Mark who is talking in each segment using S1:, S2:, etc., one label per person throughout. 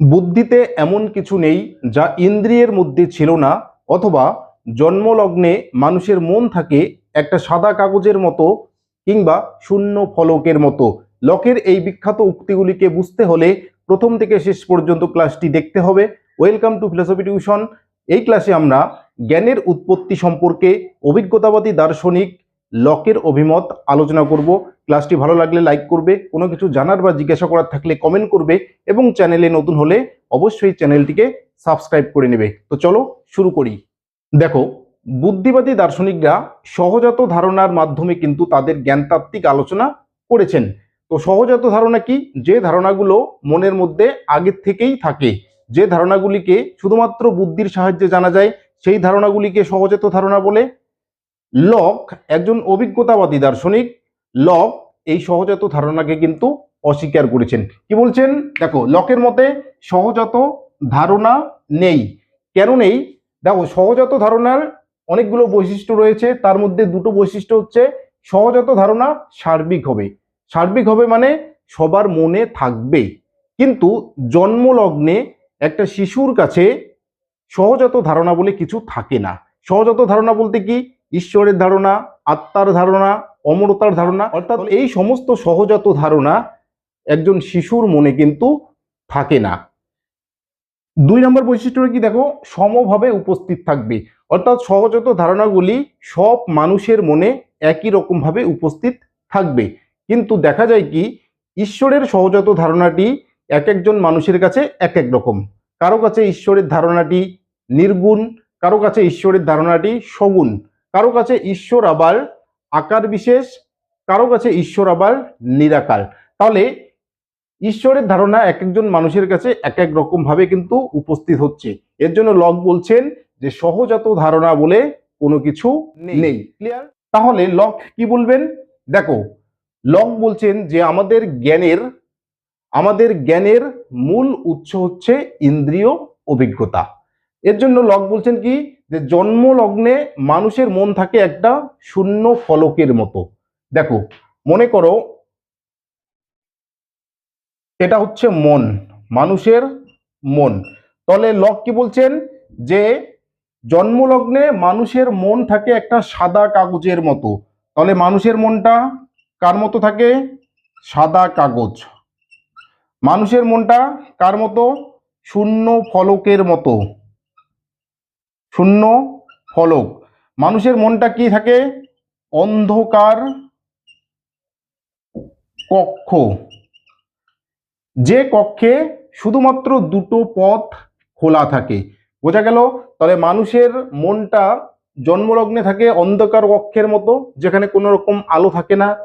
S1: বুদ্ধিতে এমন কিছু নেই যা ইন্দ্রিয়ের মধ্যে ছিল না, অথবা জন্মলগ্নে মানুষের মন থাকে একটা সাদা কাগজের মতো কিংবা শূন্য ফলকের মতো। লকের এই বিখ্যাত উক্তিগুলিকে বুঝতে হলে প্রথম থেকে শেষ পর্যন্ত ক্লাসটি দেখতে হবে। Welcome to philosophy tuition. এই ক্লাসে আমরা জ্ঞানের উৎপত্তি সম্পর্কে অভিজ্ঞতাবাদী দার্শনিক লকের অভিমত আলোচনা করব। ক্লাসটি ভালো লাগলে লাইক করবে, কোনো কিছু জানার বা জিজ্ঞাসা করার থাকলে কমেন্ট করবে এবং চ্যানেলে নতুন হলে অবশ্যই চ্যানেলটিকে সাবস্ক্রাইব করে নেবে। তো চলো শুরু করি। দেখো, বুদ্ধিবাদী দার্শনিকরা সহজাত ধারণার মাধ্যমে কিন্তু তাদের জ্ঞানতাত্ত্বিক আলোচনা করেছেন। তো সহজাত ধারণা কি? যে ধারণাগুলো মনের মধ্যে আগের থেকেই থাকে, যে ধারণাগুলিকে শুধুমাত্র বুদ্ধির সাহায্যে জানা যায়, সেই ধারণাগুলিকে সহজাত ধারণা বলে। লক একজন অভিজ্ঞতাবাদী দার্শনিক লক এই সহজাত ধারণাকে কিন্তু অস্বীকার করেছেন। কি বলছেন? দেখো, লকের মতে সহজাত ধারণা নেই। কেন নেই? দেখো, সহজাত ধারণার অনেকগুলো বৈশিষ্ট্য রয়েছে। তার মধ্যে দুটো বৈশিষ্ট্য হচ্ছে, সহজাত ধারণা সার্বিক হবে। সার্বিক হবে মানে সবার মনে থাকবে। কিন্তু জন্মলগ্নে একটা শিশুর কাছে সহজাত ধারণা বলে কিছু থাকে না। সহজাত ধারণা বলতে কি? ঈশ্বরের ধারণা আত্মার ধারণা অমরতার ধারণা অর্থাৎ এই সমস্ত সহজাত ধারণা একজন শিশুর মনে কিন্তু থাকে না। দুই নম্বর বৈশিষ্ট্যটা কি দেখো সমভাবে উপস্থিত থাকবে। অর্থাৎ সহজাত ধারণাগুলি সব মানুষের মনে একই রকম ভাবে উপস্থিত থাকবে। কিন্তু দেখা যায় কি ঈশ্বরের সহজাত ধারণাটি এক একজন মানুষের কাছে এক এক রকম। কারও কাছে ঈশ্বরের ধারণাটি নির্গুণ কারও কাছে ঈশ্বরের ধারণাটি সগুণ। কারও কাছে ঈশ্বর আবার আকার বিশেষ কারও কাছে ঈশ্বর আবার নিরাকার তাহলে ঈশ্বরের ধারণা এক একজন মানুষের কাছে এক এক রকম ভাবে কিন্তু উপস্থিত হচ্ছে। এর জন্য লক বলছেন যে সহজাত ধারণা বলে কোনো কিছু নেই। ক্লিয়ার? তাহলে লক কি বলবেন? দেখো লক বলছেন যে আমাদের জ্ঞানের আমাদের জ্ঞানের মূল উৎস হচ্ছে ইন্দ্রিয় অভিজ্ঞতা। এর জন্য লক বলছেন কি? যে জন্ম লগ্নে মানুষের মন থাকে একটা শূন্য ফলকের মতো। দেখো, মনে করো এটা হচ্ছে মন, মানুষের মন। তাহলে লক কি বলছেন? যে জন্মলগ্নে মানুষের মন থাকে একটা সাদা কাগজের মতো। তাহলে মানুষের মনটা কার মতো থাকে? সাদা কাগজ। মানুষের মনটা কার মতো? শূন্য ফলকের মতো। শূন্য ফলক। মানুষের মনটা কি থাকে? অন্ধকার কক্ষ। যে কক্ষে শুধুমাত্র দুটো পথ খোলা থাকে। বোঝা গেল? তাহলে মানুষের মনটা জন্মলগ্নে থাকে অন্ধকার কক্ষের মতো, যেখানে কোনো রকম আলো থাকে না।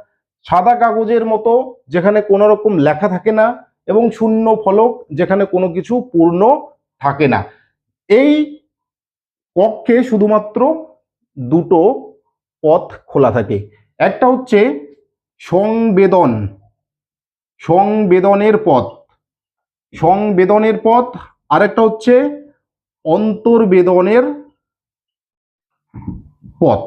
S1: সাদা কাগজের মতো, যেখানে কোনো রকম লেখা থাকে না। এবং শূন্য ফলক, যেখানে কোনো কিছু পূর্ণ থাকে না। এই কক্ষে শুধুমাত্র দুটো পথ খোলা থাকে। একটা হচ্ছে সংবেদন, সংবেদনের পথ। সংবেদনের পথ, আরেকটা হচ্ছে অন্তর্বেদনের পথ।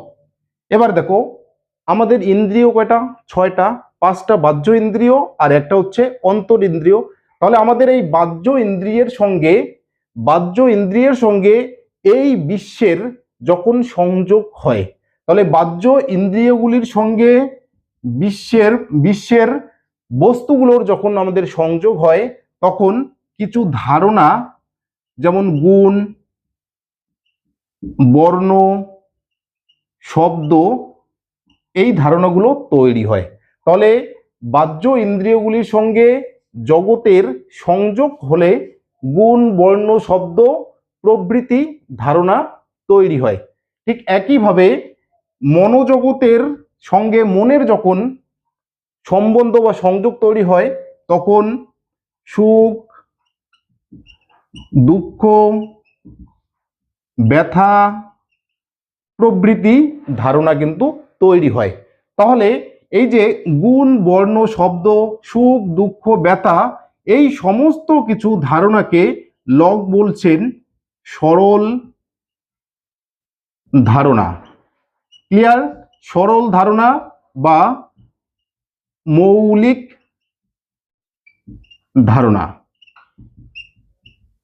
S1: এবার দেখো, আমাদের ইন্দ্রিয় কয়টা? ছয়টা, পাঁচটা বাহ্য ইন্দ্রিয়, আর একটা হচ্ছে অন্তর ইন্দ্রিয়। তাহলে আমাদের এই বাহ্য ইন্দ্রিয়ের সঙ্গে, বাহ্য ইন্দ্রিয়ের সঙ্গে এই বিশ্বের যখন সংযোগ হয়, তাহলে বাহ্য ইন্দ্রিয়গুলির সঙ্গে বিশ্বের বিশ্বের বস্তুগুলোর যখন আমাদের সংযোগ হয়, তখন কিছু ধারণা যেমন গুণ, বর্ণ, শব্দ, এই ধারণাগুলো তৈরি হয়। তাহলে বাহ্য ইন্দ্রিয়গুলির সঙ্গে জগতের সংযোগ হলে গুণ, বর্ণ, শব্দ প্রভৃতি ধারণা তৈরি হয়। ঠিক একইভাবে মনোজগতের সঙ্গে মনের যখন সম্বন্ধ বা সংযোগ তৈরি হয়, তখন সুখ, দুঃখ, ব্যথা প্রবৃতি ধারণা কিন্তু তৈরি হয়। তাহলে এই যে গুণ, বর্ণ, শব্দ, সুখ, দুঃখ, ব্যথা, এই সমস্ত কিছু ধারণাকে লক বলছেন সরল ধারণা। ক্লিয়ার? সরল ধারণা বা মৌলিক ধারণা।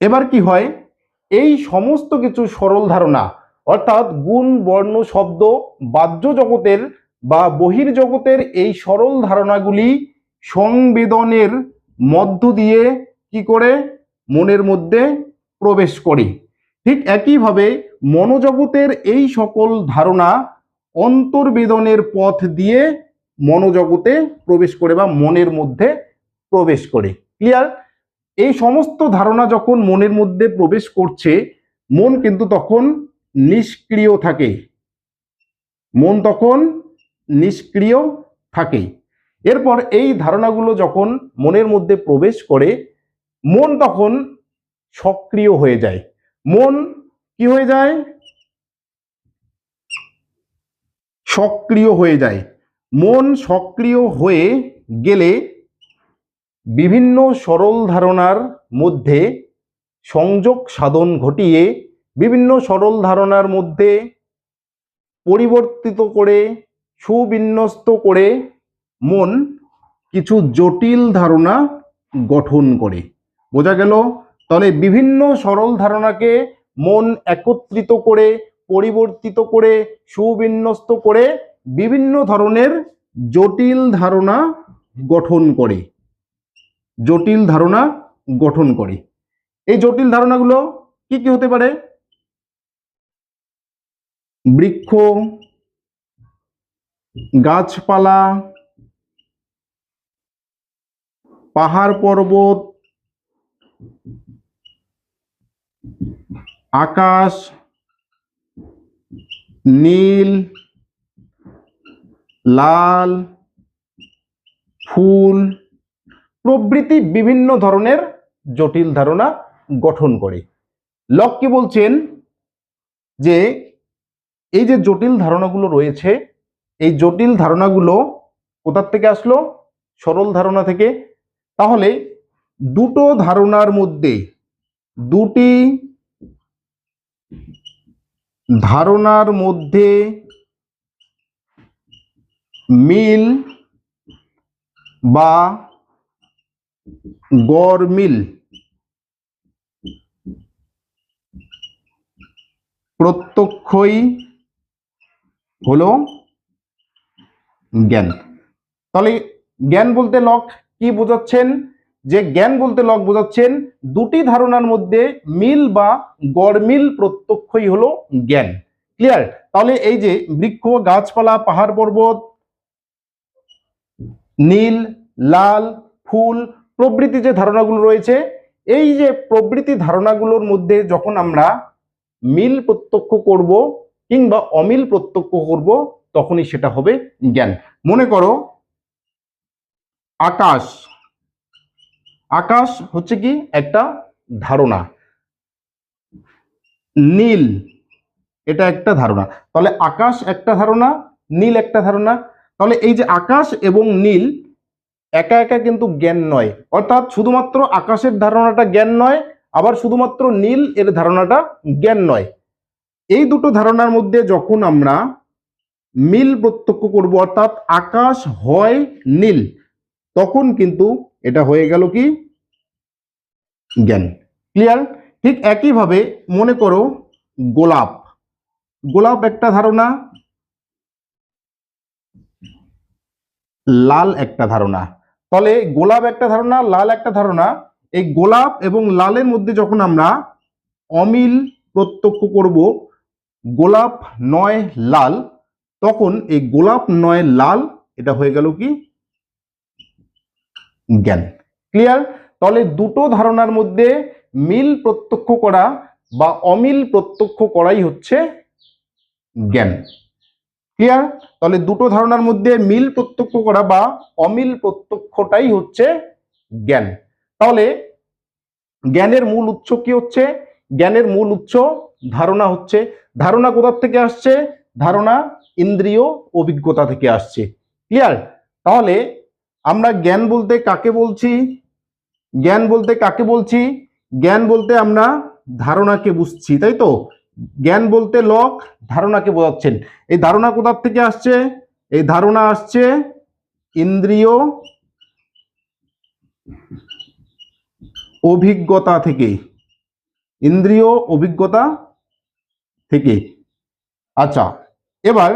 S1: এবার কি হয়? এই সমস্ত কিছু সরল ধারণা, অর্থাৎ গুণ, বর্ণ, শব্দ, বাহ্য জগতের বা বহির্জগতের এই সরল ধারণাগুলি সংবেদনের মধ্য দিয়ে কি করে? মনের মধ্যে প্রবেশ করে। ঠিক একইভাবে মনোজগতের এই সকল ধারণা অন্তর্বেদনের পথ দিয়ে মনোজগতে প্রবেশ করে বা মনের মধ্যে প্রবেশ করে। ক্লিয়ার এই সমস্ত ধারণা যখন মনের মধ্যে প্রবেশ করছে, মন কিন্তু তখন নিষ্ক্রিয় থাকে। মন তখন নিষ্ক্রিয় থাকে। এরপর এই ধারণাগুলো যখন মনের মধ্যে প্রবেশ করে, মন তখন সক্রিয় হয়ে যায়। মন কি হয়ে যায়? সক্রিয় হয়ে যায়। মন সক্রিয় হয়ে গেলে বিভিন্ন সরল ধারণার মধ্যে সংযোগ সাধন ঘটিয়ে বিভিন্ন সরল ধারণার মধ্যে পরিবর্তিত করে, সুবিন্যস্ত করে মন কিছু জটিল ধারণা গঠন করে। বোঝা গেল? তাহলে বিভিন্ন সরল ধারণাকে মন একত্রিত করে, পরিবর্তিত করে, সুবিন্যস্ত করে বিভিন্ন ধরনের জটিল ধারণা গঠন করে। জটিল ধারণা গঠন করে। এই জটিল ধারণাগুলো কি কি হতে পারে? বৃক্ষ, গাছপালা, পাহাড় পর্বত আকাশ, নীল, লাল, ফুল, প্রভৃতি বিভিন্ন ধরনের জটিল ধারণা গঠন করে। লক কি বলছেন যে, এই যে জটিল ধারণাগুলো রয়েছে, এই জটিল ধারণাগুলো কোথার থেকে আসলো? সরল ধারণা থেকে। তাহলে দুটো ধারণার মধ্যে দুটি ধারণার মধ্যে মিল বা গড় মিল। প্রত্যক্ষই হলো জ্ঞান। তাহলে জ্ঞান বলতে লক কি বোঝাচ্ছেন? যে জ্ঞান বলতে লক বোঝাচ্ছেন, দুটি ধারণার মধ্যে মিল বা গড়মিল প্রত্যক্ষই হলো জ্ঞান। ক্লিয়ার তাহলে এই যে বৃক্ষ, গাছপালা, পাহাড় পর্বত, নীল, লাল, ফুল, প্রভৃতি যে ধারণাগুলো রয়েছে, এই যে প্রবৃতি ধারণাগুলোর মধ্যে যখন আমরা মিল প্রত্যক্ষ করব কিংবা অমিল প্রত্যক্ষ করব, তখনই সেটা হবে জ্ঞান। মনে করো, আকাশ আকাশ হচ্ছে কি একটা ধারণা। নীল, এটা একটা ধারণা। তাহলে আকাশ একটা ধারণা, নীল একটা ধারণা। তাহলে এই যে আকাশ এবং নীল একা একা কিন্তু জ্ঞান নয়। অর্থাৎ শুধুমাত্র আকাশের ধারণাটা জ্ঞান নয়, আবার শুধুমাত্র নীল এর ধারণাটা জ্ঞান নয়। এই দুটো ধারণার মধ্যে যখন আমরা মিল প্রত্যক্ষ করব, অর্থাৎ আকাশ হয় নীল, তখন কিন্তু এটা হয়ে গেল কি? জ্ঞান। ক্লিয়ার ঠিক একইভাবে মনে করো গোলাপ। গোলাপ একটা ধারণা, লাল একটা ধারণা। তাহলে গোলাপ একটা ধারণা, লাল একটা ধারণা। এই গোলাপ এবং লালের মধ্যে যখন আমরা অমিল প্রত্যক্ষ করব, গোলাপ নয় লাল, তখন এই গোলাপ নয় লাল, এটা হয়ে গেল কি? জ্ঞান। ক্লিয়ার তাহলে দুটো ধারণার মধ্যে মিল প্রত্যক্ষ করা বা অমিল প্রত্যক্ষ করাই হচ্ছে জ্ঞান। ক্লিয়ার তাহলে দুটো ধারণার মধ্যে মিল প্রত্যক্ষ করা বা অমিল প্রত্যক্ষটাই হচ্ছে জ্ঞান। তাহলে জ্ঞানের মূল উৎস কি হচ্ছে? জ্ঞানের মূল উৎস ধারণা হচ্ছে। ধারণা কোথার থেকে আসছে? ধারণা ইন্দ্রিয় অভিজ্ঞতা থেকে আসছে। ক্লিয়ার তাহলে আমরা জ্ঞান বলতে কাকে বলছি? জ্ঞান বলতে কাকে বলছি? জ্ঞান বলতে আমরা ধারণাকে বুঝছি, তাই তো? জ্ঞান বলতে লক ধারণাকে বোঝাচ্ছেন। এই ধারণা কোথার থেকে আসছে? এই ধারণা আসছে ইন্দ্রিয় অভিজ্ঞতা থেকে, ইন্দ্রিয় অভিজ্ঞতা থেকে। আচ্ছা এবার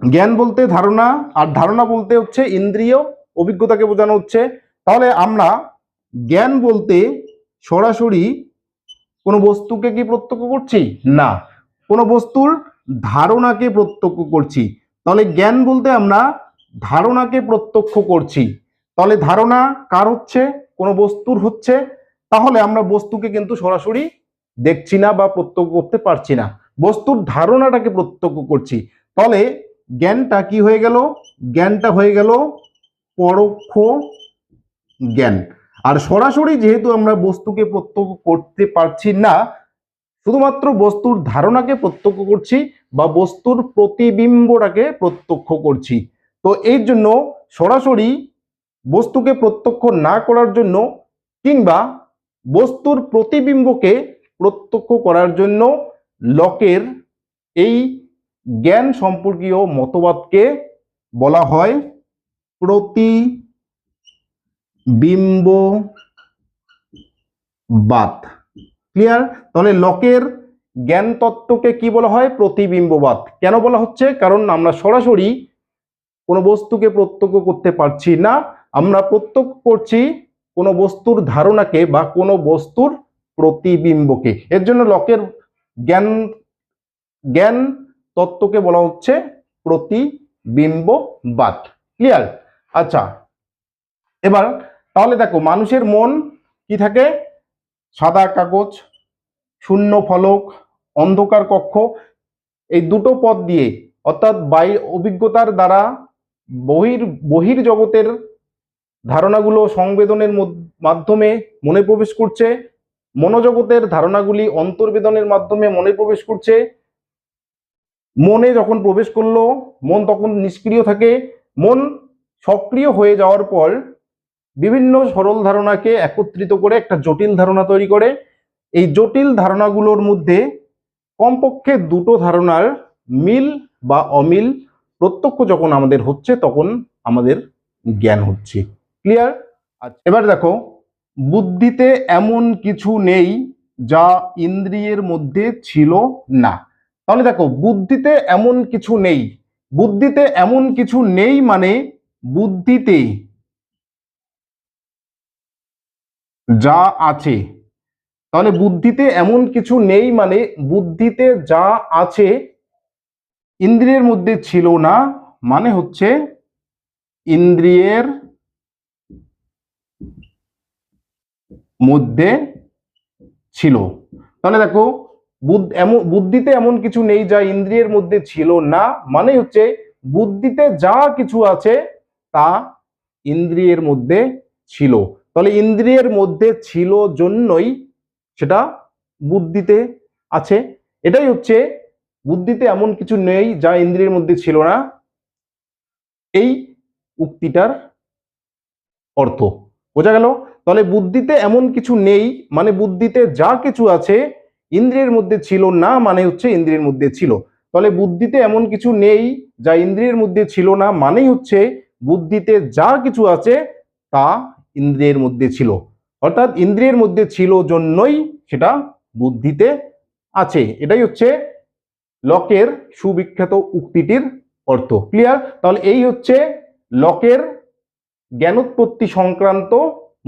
S1: জ্ঞান বলতে ধারণা আর ধারণা বলতে হচ্ছে ইন্দ্রিয় অভিজ্ঞতাকে বোঝানো হচ্ছে। তাহলে আমরা জ্ঞান বলতে সরাসরি কোনো বস্তুকে কি প্রত্যক্ষ করছি? না। কোনো বস্তুর ধারণাকে প্রত্যক্ষ করছি। তাহলে জ্ঞান বলতে আমরা ধারণাকে প্রত্যক্ষ করছি। তাহলে ধারণা কার হচ্ছে? কোনো বস্তুর হচ্ছে। তাহলে আমরা বস্তুকে কিন্তু সরাসরি দেখছি না বা প্রত্যক্ষ করতে পারছি না। বস্তুর ধারণাটাকে প্রত্যক্ষ করছি। তাহলে জ্ঞানটা কি হয়ে গেল? জ্ঞানটা হয়ে গেল পরোক্ষ জ্ঞান। আর সরাসরি যেহেতু আমরা বস্তুকে প্রত্যক্ষ করতে পারছি না, শুধুমাত্র বস্তুর ধারণাকে প্রত্যক্ষ করছি বা বস্তুর প্রতিবিম্বটাকে প্রত্যক্ষ করছি। তো এই জন্য সরাসরি বস্তুকে প্রত্যক্ষ না করার জন্য কিংবা বস্তুর প্রতিবিম্বকে প্রত্যক্ষ করার জন্য লকের এই জ্ঞান সম্পর্কীয় মতবাদকে বলা হয় প্রতিবিম্ববাদ ক্লিয়ার তাহলে লকের জ্ঞান তত্ত্বকে কি বলা হয়? প্রতিবিম্ববাদ কেন বলা হচ্ছে? কারণ আমরা সরাসরি কোনো বস্তুকে প্রত্যক্ষ করতে পারছি না। আমরা প্রত্যক্ষ করছি কোনো বস্তুর ধারণাকে বা কোনো বস্তুর প্রতিবিম্বকে। এর জন্য লকের জ্ঞান জ্ঞান তত্ত্বকে বলা হচ্ছে প্রতিবিম্ববাদ ক্লিয়ার আচ্ছা। এবার তাহলে দেখো, মানুষের মন কি থাকে? সাদা কাগজ, শূন্য ফলক, অন্ধকার কক্ষ। এই দুটো পথ দিয়ে, অর্থাৎ বাই অভিজ্ঞতার দ্বারা বহির বহির জগতের ধারণাগুলো সংবেদনের মাধ্যমে মনে প্রবেশ করছে, মনোজগতের ধারণাগুলি অন্তর্বেদনের মাধ্যমে মনে প্রবেশ করছে। মনে যখন প্রবেশ করল, মন তখন নিষ্ক্রিয় থাকে। মন সক্রিয় হয়ে যাওয়ার পর বিভিন্ন সরল ধারণাকে একত্রিত করে একটা জটিল ধারণা তৈরি করে। এই জটিল ধারণাগুলোর মধ্যে কমপক্ষে দুটো ধারণার মিল বা অমিল প্রত্যক্ষ যখন আমাদের হচ্ছে তখন আমাদের জ্ঞান হচ্ছে। ক্লিয়ার এবার দেখো বুদ্ধিতে এমন কিছু নেই যা ইন্দ্রিয়ের মধ্যে ছিল না। তাহলে দেখো বুদ্ধিতে এমন কিছু নেই। বুদ্ধিতে এমন কিছু নেই মানে বুদ্ধিতে যা আছে। তাহলে বুদ্ধিতে এমন কিছু নেই মানে বুদ্ধিতে যা আছে ইন্দ্রিয়ের মধ্যে ছিল না মানে হচ্ছে ইন্দ্রিয়ের মধ্যে ছিল। তাহলে দেখো এমন, বুদ্ধিতে এমন কিছু নেই যা ইন্দ্রিয়ের মধ্যে ছিল না মানে হচ্ছে বুদ্ধিতে যা কিছু আছে তা ইন্দ্রিয়ের মধ্যে ছিল। তাহলে ইন্দ্রিয়ের মধ্যে ছিল জন্যই সেটা বুদ্ধিতে আছে। এটাই হচ্ছে বুদ্ধিতে এমন কিছু নেই যা ইন্দ্রিয়ের মধ্যে ছিল না। এই উক্তিটার অর্থ। বোঝা গেল? তাহলে বুদ্ধিতে এমন কিছু নেই মানে বুদ্ধিতে যা কিছু আছে ইন্দ্রিয়ের মধ্যে ছিল না মানে হচ্ছে ইন্দ্রিয়ের মধ্যে ছিল। তাহলে বুদ্ধিতে এমন কিছু নেই যা ইন্দ্রিয়ের মধ্যে ছিল না মানেই হচ্ছে বুদ্ধিতে যা কিছু আছে তা ইন্দ্রিয়ের মধ্যে ছিল। অর্থাৎ ইন্দ্রিয়ের মধ্যে ছিল জন্যই সেটা বুদ্ধিতে আছে। এটাই হচ্ছে লকের সুবিখ্যাত উক্তিটির অর্থ। ক্লিয়ার তাহলে এই হচ্ছে লকের জ্ঞানোৎপত্তি সংক্রান্ত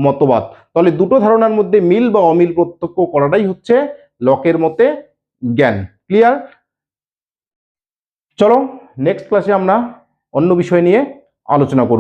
S1: মতবাদ। তাহলে দুটো ধারণার মধ্যে মিল বা অমিল প্রত্যক্ষ করাটাই হচ্ছে লকের মতে জ্ঞান। ক্লিয়ার চলো নেক্সট ক্লাসে আমরা অন্য বিষয় নিয়ে আলোচনা করব।